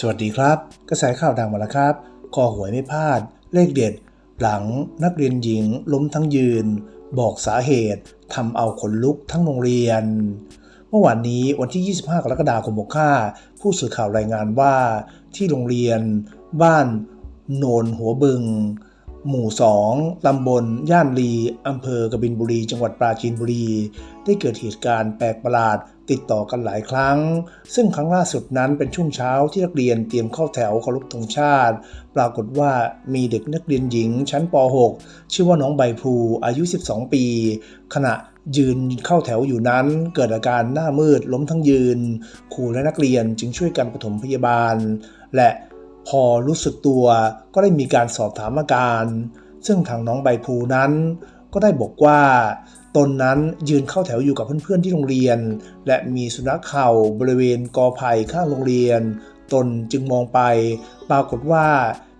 สวัสดีครับ กระแสข่าวดังมาแล้วครับคอหวยไม่พลาด เลขเด็ด หลังนักเรียนหญิงล้มทั้งยืน บอกสาเหตุทำเอาขนลุกทั้งโรงเรียน เมื่อวานนี้วันที่ 25 กรกฎาคม65ผู้สื่อข่าวรายงานว่าที่โรงเรียน บ้านโนนหัวบึง หมู่ 2 ตำบล ย่านลีอำเภอกบินบุรี จังหวัดปราจีนบุรี ได้เกิดเหตุการณ์แปลกประหลาดติดต่อกันหลายครั้ง ซึ่งครั้งล่าสุดนั้นเป็นช่วงเช้าที่นักเรียนเตรียมเข้าแถวเคารพธงชาติ ปรากฏว่ามีเด็กนักเรียนหญิงชั้นป .6 ชื่อว่าน้องใบพลูอายุ 12 ปี ขณะยืนเข้าแถวอยู่นั้น เกิดอาการหน้ามืดล้มทั้งยืนครูและนักเรียนจึงช่วยกันปฐมพยาบาล และ พอรู้สึกตัวก็ได้มีการสอบถามอาการ ซึ่งทางน้องใบพลูนั้น ก็ได้บอกว่า ตนนั้นยืนเข้าแถวอยู่กับเพื่อนๆที่โรงเรียน และมีสุนัขเข่าบริเวณกอไผ่ข้างโรงเรียน ตนจึงมองไป ปรากฏว่า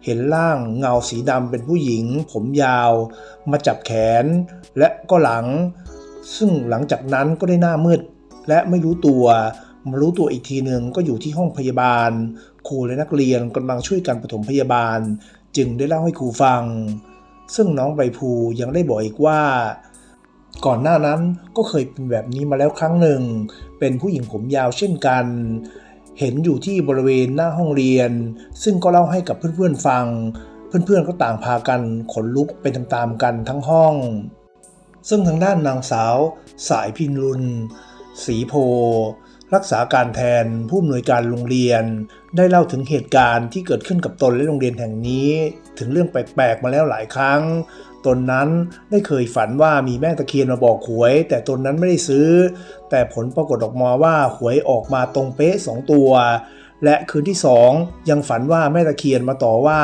เห็นร่างเงาสีดำเป็นผู้หญิง ผมยาว มาจับแขน และก็หลัง ซึ่งหลังจากนั้นก็ได้หน้ามืด และไม่รู้ตัว มารู้ตัวอีกทีหนึ่งก็อยู่ที่ห้องพยาบาล ครูและนักเรียนกำลังช่วยกันปฐมพยาบาล จึงได้เล่าให้ครูฟัง ซึ่งน้องใบพลูยังได้บอกอีกว่า ก่อนหน้านั้นก็เคยเป็นแบบนี้มาแล้วครั้งหนึ่ง เป็นผู้หญิงผมยาวเช่นกัน เห็นอยู่ที่บริเวณหน้าห้องเรียน ซึ่งก็เล่าให้กับเพื่อนๆฟัง เพื่อนๆก็ต่างพากันขนลุกไปตามๆกันทั้งห้อง ซึ่งทางด้านนางสาว สายพินรุนศรีโพ รักษาการแทนผู้อำนวยการโรงเรียน ได้เล่าถึงเหตุการณ์ที่เกิดขึ้นกับตนและโรงเรียนแห่งนี้ ถึงเรื่องแปลกๆมาแล้วหลายครั้ง ตนนั้นได้เคยฝันว่ามีแม่ตะเคียนมาบอกหวย แต่ตนนั้นไม่ได้ซื้อ แต่ผลปรากฏออกมาว่าหวยออกมาตรงเป๊ะสองตัว และคืนที่สองยังฝันว่าแม่ตะเคียนมาต่อว่า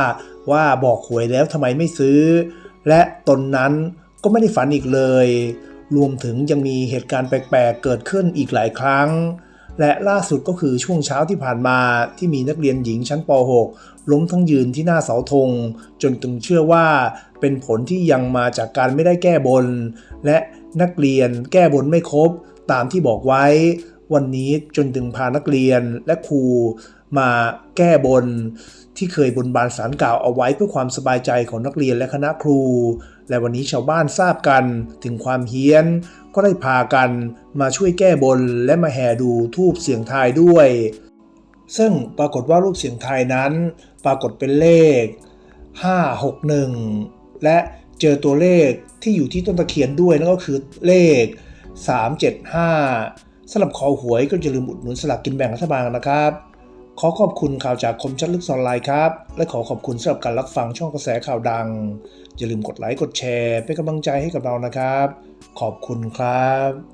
ว่าบอกหวยแล้วทำไมไม่ซื้อ และตนนั้นก็ไม่ได้ฝันอีกเลย รวมถึงยังมีเหตุการณ์แปลกๆเกิดขึ้นอีกหลายครั้ง และล่าสุดก็คือช่วงเช้าที่ผ่านมาที่มีนักเรียนหญิงชั้นป .6 ล้มทั้งยืนที่หน้าเสาธง จนตึงเชื่อว่าเป็นผลที่ยังมาจากการไม่ได้แก้บน และนักเรียนแก้บนไม่ครบตามที่บอกไว้ วันนี้จนถึงพานักเรียนและครูมาแก้บนที่เคยบนบานสารกล่าวเอาไว้เพื่อความสบายใจของนักเรียนและคณะครู และวันนี้ชาวบ้านทราบกันถึงความเฮี้ยน ก็ได้พากันมาช่วยแก้บนและมาแห่ดูทูบเสียงทายด้วย ซึ่งปรากฏว่ารูปเสียงทายนั้น ปรากฏเป็นเลข 561 และเจอตัวเลขที่อยู่ที่ต้นตะเคียนด้วยนั่นก็คือเลข 375 สำหรับขอหวยก็อย่าลืมอุดหนุนสลากกินแบ่งรัฐบาลนะครับ ขอขอบคุณข่าวจากคมชัดลึกออนไลน์ครับ และขอขอบคุณสำหรับการรับฟังช่องกระแสข่าวดัง อย่าลืมกดไลค์กดแชร์เป็นกำลังใจให้กับเรานะครับ ขอบคุณครับ